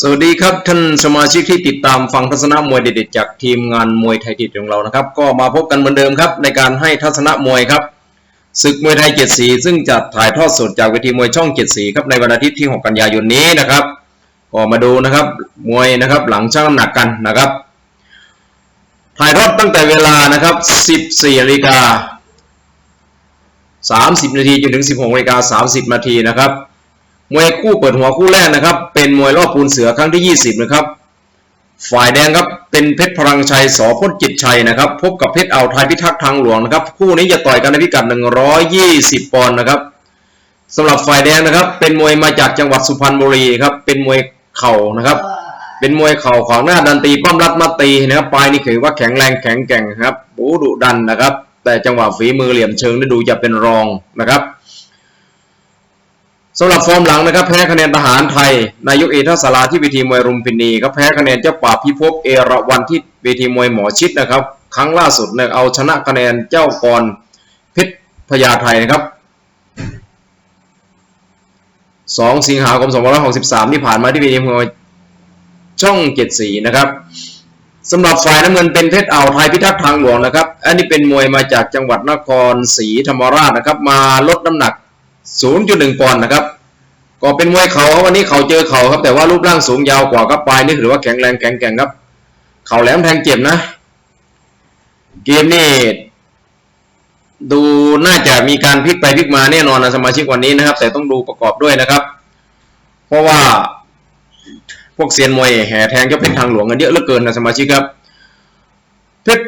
สวัสดีครับท่านสมาชิกที่ติดตามฟังทัศนะมวยเด็ดๆจากทีมงานมวยไทยติดของเรานะครับ ก็มาพบกันเหมือนเดิมครับ ในการให้ทัศนะมวยครับศึกมวยไทยเจ็ดสีซึ่งจะถ่ายทอดสดจากเวทีมวยช่องเจ็ดสีครับในวันอาทิตย์ที่ 6 กันยายนนี้นะครับก็มาดูนะครับมวยนะครับหลังชั่งน้ำหนักกันนะครับ ถ่ายทอดตั้งแต่เวลานะครับ 14นาฬิกา30 นาทีจนถึง 16นาฬิกา30 นาทีนะครับ มวยคู่เปิดหัวคู่แรกนะครับ เป็นมวยรอบปูนเสือครั้งที่ 20 นะครับ ฝ่ายแดงครับเป็นเพชรพลังชัยสอพ้นจิตชัยนะครับ พบกับเพชรเอาไทยพิทักษ์ทางหลวงนะครับ คู่นี้จะต่อยกันในพิกัด 120 ปอนด์นะครับสำหรับฝ่ายแดงนะครับ เป็นมวยมาจากจังหวัดสุพรรณบุรีครับ เป็นมวยเข่านะครับ เป็นมวยเข่าขวางหน้าดันตีป้อมรัดมาตีนะครับปลายนี่ถือว่าแข็งแรงแข็งแกร่งครับบูดุดันนะครับ แต่จังหวะฝีมือเหลี่ยมเชิงนี่ดูจะเป็นรองนะครับ สำหรับฟอร์มหลังนะครับแพ้คะแนนทหารไทยนายกเอทศราที่เวทีมวยรุมพินีครับแพ้คะแนนเจ้าป่าพิภพเอราวันที่เวทีมวยหมอชิดนะครับ ครั้งล่าสุดเนี่ยเอาชนะคะแนนเจ้ากรเพชรพญาไทยนะครับ 2 สิงหาคม 2563 ที่ผ่านมาที่เวทีมวยช่องเจ็ดสีนะครับสำหรับฝ่ายน้ำเงินเป็นเพชรอ่าวไทยพิทักษ์ทางหลวงนะครับ อันนี้เป็นมวยมาจากจังหวัดนครศรีธรรมราชนะครับ มาลดน้ำหนัก 0.1 ปอนด์นะครับ ก็เป็นมวยเขาวันนี้เขาเจอเขาครับแต่ว่ารูปร่างสูงยาวกว่าครับปลายนี่ถือว่าแข็งแรงแข็งแกร่งครับ เขาแหลมแทงเจ็บนะ เกมนี่ดูน่าจะมีการพลิกไปพลิกมาแน่นอนนะสมาชิกวันนี้นะครับ แต่ต้องดูประกอบด้วยนะครับ เพราะว่าพวกเซียนมวยแห่แทงเจ้าเพชรทางหลวงกันเยอะเหลือเกินนะสมาชิกครับเพชร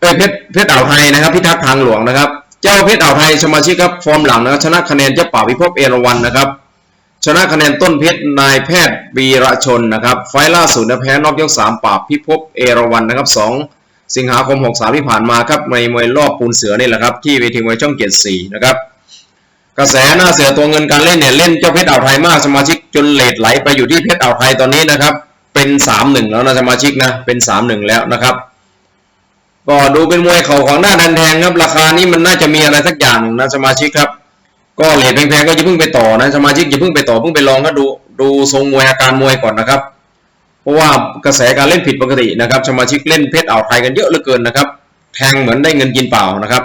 เอ้เพชรเพชรอ่าวไทยนะครับพิทักษ์ทางหลวงนะครับ เจ้าเพชรอ่าวไทยสมาชิกครับฟอร์มหลังนะครับชนะคะแนนเจ้าป่าพิภพเอราวันนะครับ ชนะคะแนนต้นเพชรนายแพทย์วีระชนนะครับ ไฟล่าสุดนะแพ้นอกยกสามป่าพิภพเอราวันนะครับสองสิงหาคมหกสามที่ผ่านมาครับในมวยรอบปูนเสือนี่แหละครับที่เวทีมวยช่องเกียรติสี่นะครับกระแสหน้าเสือตัวเงินการเล่นเนี่ยเล่นเจ้าเพชรอ่าวไทยมากสมาชิกจนเลทไหลไปอยู่ที่เพชรอ่าวไทยตอนนี้นะครับเป็นสามหนึ่งแล้วนะสมาชิกนะเป็นสามหนึ่งแล้วนะครับ ก็ดูเป็นมวยเข่าของหน้าดันแทงครับ ราคานี้มันน่าจะมีอะไรสักอย่างหนึ่งนะสมาชิกครับ ก็เลทแพงๆก็อย่าเพิ่งไปต่อนะสมาชิกอย่าเพิ่งไปต่อเพิ่งไปลองก็ดูดูทรงมวยอาการมวยก่อนนะครับ เพราะว่ากระแสการเล่นผิดปกตินะครับ สมาชิกเล่นเพชรอ่าวไทยกันเยอะเหลือเกินนะครับ แทงเหมือนได้เงินกินเปล่านะครับ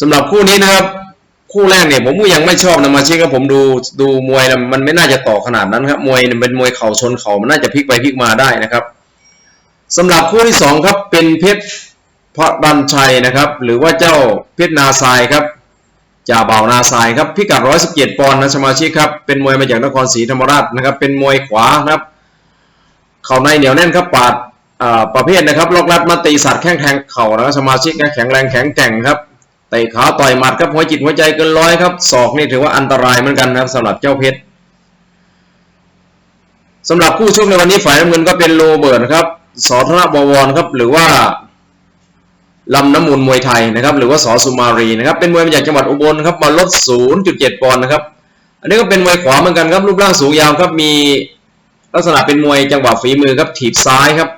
สำหรับคู่นี้นะครับ คู่แรกเนี่ยผมก็ยังไม่ชอบนะมาชิกครับผมดูดูมวยมันไม่น่าจะต่อขนาดนั้นครับมวยเป็นมวยเข่าชนเข่ามันน่าจะพลิกไปพลิกมาได้นะครับ สำหรับคู่ที่สองครับเป็นเพชรพระดันชัยนะครับ หรือว่าเจ้าเพชรนาทรายครับจ่าเบานาทรายครับพิกัด 117 ปอนด์นะสมาชิกครับเป็นมวยมาจากนครศรีธรรมราชนะครับ เป็นมวยขวานะครับ เข่าในเหนียวแน่นครับปาดอ่าประเภทนะครับล็อกรัดมาตีสัตว์แข้งแทงเข่านะสมาชิกนะแข็งแรงแข็งแกร่งครับเตะขาต่อยหมัดครับหัวจิตหัวใจเกินร้อยครับศอกนี่ถือว่าอันตรายเหมือนกันนะครับสำหรับเจ้าเพชรสำหรับคู่ชกในวันนี้ฝ่ายน้ำเงินก็เป็นโรเบิร์ตครับ สอธนบวรครับหรือว่าลำน้ำมูลมวยไทยนะครับหรือว่าสอสุมารีนะครับเป็นมวยมาจากจังหวัดอุบลครับมาลด 0.7 ปอนด์นะครับอันนี้ก็เป็นมวยขวาเหมือนกันครับรูปร่างสูงยาวครับมีลักษณะเป็นมวยจังหวะฝีมือครับถีบซ้ายครับ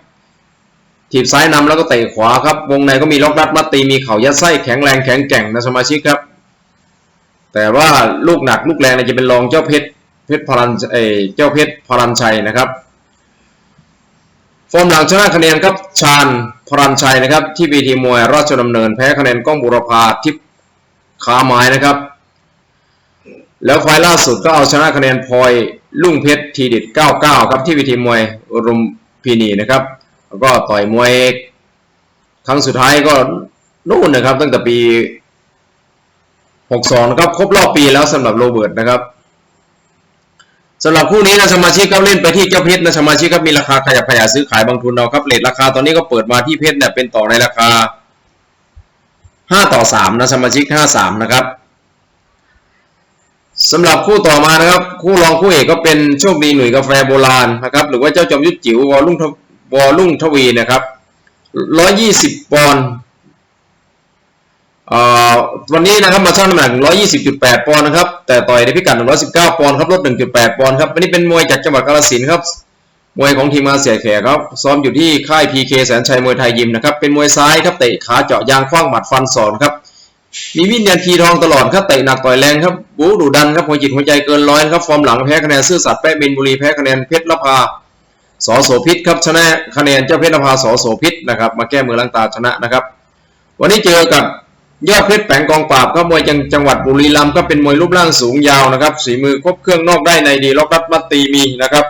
ถีบซ้ายนำแล้วก็เตะขวาครับวงในก็มีล็อกรัดมัดตีมีเข่ายัดไส้แข็งแรงแข็งแกร่งนะสมาชิกครับ แต่ว่าลูกหนักลูกแรงนะจะเป็นรองเจ้าเพชรเพชรพลันเอเจ้าเพชรพลันชัยนะครับ ฟอร์มหลังชนะคะแนนครับชาญพรันชัยนะครับ ที่วีทีมวยราชดำเนินแพ้คะแนนก้องบุรพาทิพย์ขาไม้นะครับ แล้วไฟล์ล่าสุดก็เอาชนะคะแนนพลอยลุ่งเพชรทีดิด99 ครับที่วีทีมวยรุมพินีนะครับ แล้วก็ต่อยมวยครั้งสุดท้ายก็นู่นนะครับ ตั้งแต่ปี 62 นะครับ ครบรอบปีแล้วสำหรับโรเบิร์ตนะครับ สำหรับคู่นี้นะสมาชิกก็เล่นไปที่เจ้าเพชรนะสมาชิกก็มีราคาขยับขยายซื้อขายบางทุนเอาครับเลทราคาตอนนี้ก็เปิดมาที่เพชรเนี่ยเป็นต่อในราคา5ต่อ3นะสมาชิก53นะครับสำหรับคู่ต่อมานะครับ คู่รองคู่เอกก็เป็นโชคดีหนุ่ยกาแฟโบราณนะครับหรือว่าเจ้าจอมยุทธจิ๋ววอลุ่งทวอลลุ่งทวีนะครับ120ปอนด์เอ่อ วันนี้นะครับมาชั่งน้ำหนัก 120.8 ปอนด์นะครับ แต่ต่อยในพิกัด 119 ปอนด์ครับ ลด 1.8 ปอนด์ครับ วันนี้เป็นมวยจากจังหวัดกาฬสินธุ์ครับ มวยของทีมงานเสียแขกครับ ซ้อมอยู่ที่ค่าย PK แสนชัยมวยไทยยิมนะครับ เป็นมวยซ้ายครับ เตะขาเจาะยางคว้างหมัดฟันศอกนครับ มีวิญญาณทีทองตลอดครับ เตะหนักต่อยแรงครับ บู๊ดุดันครับ หัวจิตหัวใจเกินร้อยครับ ฟอร์มหลังแพ้คะแนนซื่อสัตย์แปะบินบุรี แพ้คะแนนเพชรละพาสอโสพิษครับชนะคะแนนเจ้าเพชรละพาสอโสพิษนะครับ มาแก้มือล้างตาชนะนะครับ วันนี้เจอกับ ยอดเพชรแปงกองปราบครับมวยจังจังหวัดบุรีรัมย์ก็เป็นมวยรูปร่างสูงยาวนะครับสีมือครบเครื่องนอกได้ในดีล็อกรัดมัดตีมีนะครับ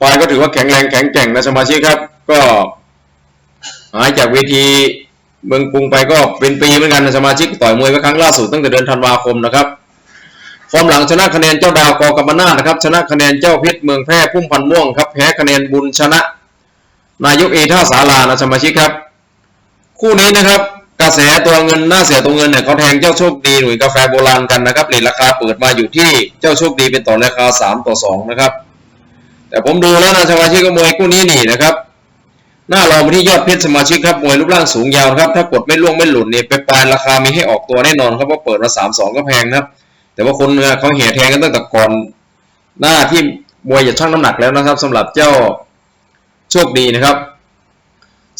ปลายก็ถือว่าแข็งแรงแข็งแกร่งนะสมาชิกครับ ก็หายจากเวทีเมืองกรุงไปก็เป็นปีเหมือนกันนะสมาชิกต่อยมวยไปครั้งล่าสุดตั้งแต่เดือนธันวาคมนะครับฟอร์มหลังชนะคะแนนเจ้าดาวกอกำมนาศนะครับ ชนะคะแนนเจ้าเพชรเมืองแพร่พุ่มพันม่วงครับแพ้คะแนนบุญชนะ นายกเอท่าสารานะสมาชิกครับ คู่นี้นะครับ กระแสตัวเงินหน้าเสียตัวเงินเนี่ยเขาแทงเจ้าโชคดีหนุ่ยกาแฟโบราณกันนะครับเรทราคาเปิดมาอยู่ที่เจ้าโชคดีเป็นต่อราคา 3 ต่อ 2 นะครับ แต่ผมดูแล้วนะสมาชิกก็มวยคู่นี้นี่นะครับ หน้าเรองไปที่ยอดเพชรสมาชิกครับมวยรูปร่างสูงยาวครับถ้ากดไม่ล่วงไม่หลุดเนี่ยไปปลายราคามีให้ออกตัวแน่นอนครับเพราะเปิดมา3 2 ก็แพงนะครับ แต่ว่าคนเนี่ยเขาเหี่ยแทงกันตั้งแต่ก่อนหน้าที่มวยจะชั่งน้ำหนักแล้วนะครับสำหรับเจ้าโชคดีนะครับ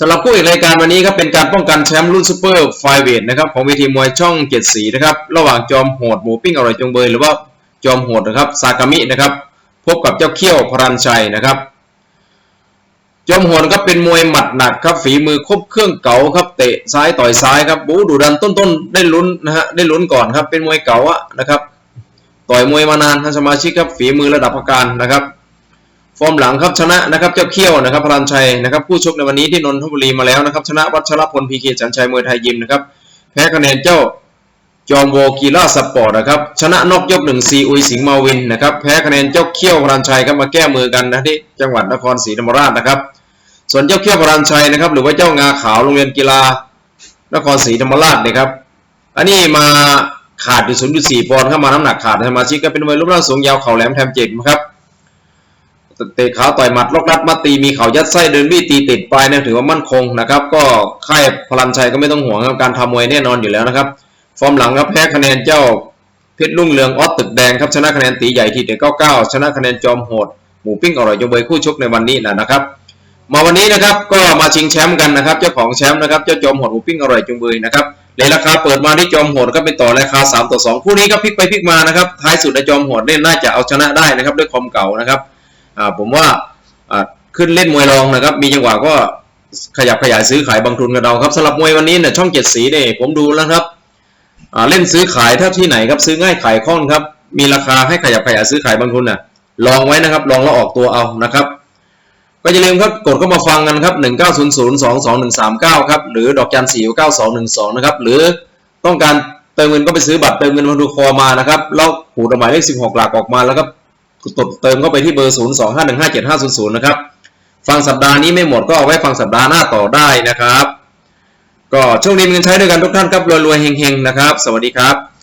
สำหรับคู่เอกรายการวันนี้ครับเป็นการป้องกันแชมป์รุ่นซูเปอร์ไฟเวทนะครับของเวทีมวยช่องเจ็ดสีนะครับระหว่างจอมโหดหมูปิ้งอร่อยจงเบยหรือว่าจอมโหดนะครับซากามินะครับพบกับเจ้าเขี้ยวพรันชัยนะครับจอมโหดครับเป็นมวยหมัดหนักครับฝีมือครบเครื่องเก๋าครับเตะซ้ายต่อยซ้ายครับบูดุดันต้นๆได้ลุ้นนะฮะได้ลุ้นก่อนครับเป็นมวยเก๋าอะนะครับต่อยมวยมานานท่านสมาชิกครับฝีมือระดับประการนะครับ ฟอร์มหลังครับชนะนะครับเจ้าเขี้ยวนะครับพรันชัยนะครับผู้ชกในวันนี้ที่นนทบุรีมาแล้วนะครับชนะวัชรพลพีเคจันชัยมวยไทยยิมนะครับแพ้คะแนนเจ้าจอมโวกีฬาสปอร์ตนะครับชนะนกยกหนึ่งซีอุยสิงห์มาวินนะครับแพ้คะแนนเจ้าเขี้ยวพรันชัยครับมาแก้มือกันนะที่จังหวัดนครศรีธรรมราชนะครับ ส่วนเจ้าเขี้ยวพรันชัยนะครับหรือว่าเจ้างาขาวโรงเรียนกีฬานครศรีธรรมราชนะครับอันนี้มาขาดอยู่0.4ปอนด์เข้ามาน้ำหนักขาดสมาชิกก็เป็นมวยรูปร่างสูงยาวเข่าแหลมแทมเจ็บนะครับ เตะขาต่อยหมัดล็อกรัดมาตีมีเข่ายัดไส้เดินบี้ตีติดไปเนี่ยถือว่ามั่นคงนะครับ ก็ค่ายพลันชัยก็ไม่ต้องห่วงครับการทำมวยแน่นอนอยู่แล้วนะครับ ฟอร์มหลังครับแพ้คะแนนเจ้าเพชรลุ่งเรืองออสตึกแดงครับชนะคะแนนตีใหญ่ทีเด็ด99ชนะคะแนนจอมโหดหมูปิ้งอร่อยจงเบยคู่ชกในวันนี้นะนะครับ มาวันนี้นะครับก็มาชิงแชมป์กันนะครับ เจ้าของแชมป์นะครับเจ้าจอมโหดหมูปิ้งอร่อยจงเบยนะครับเลยราคาเปิดมาที่จอมโหดก็เป็นต่อราคา3ต่อ2คู่นี้ก็พลิกไปพลิกมานะครับท้ายสุดในจอมโหดเนี่ยน่าจะเอาชนะได้นะครับด้วยความเก่านะครับ ผมว่าอ่าขึ้นเล่นมวยรองนะครับ มีจังหวะก็ขยับขยายซื้อขายบางทุนกับเราครับสำหรับมวยวันนี้เนี่ยช่องเจ็ดสีเนี่ยผมดูแล้วครับอ่าเล่นซื้อขายถ้าที่ไหนครับซื้อง่ายขายคล่องครับ มีราคาให้ขยับขยายซื้อขายบางทุนน่ะลองไว้นะครับ ลองแล้วออกตัวเอานะครับก็อย่าลืมครับกดเข้ามาฟังกันครับ190022139ครับหรือดอกจัน49212นะครับหรือต้องการเติมเงินก็ไปซื้อบัตรเติมเงินมาดูคอมานะครับแล้วหูดหมายเลข16 หลักออกมาแล้วก็ กดเติมเข้าไปที่เบอร์ 0 2 5 1 5 7 5 0 0 นะครับ ฟังสัปดาห์นี้ไม่หมดก็เอาไว้ฟังสัปดาห์หน้าต่อได้นะครับ ก็โชคดีมีเงินใช้ด้วยกันทุกท่านครับรวยๆเฮงๆนะครับ สวัสดีครับ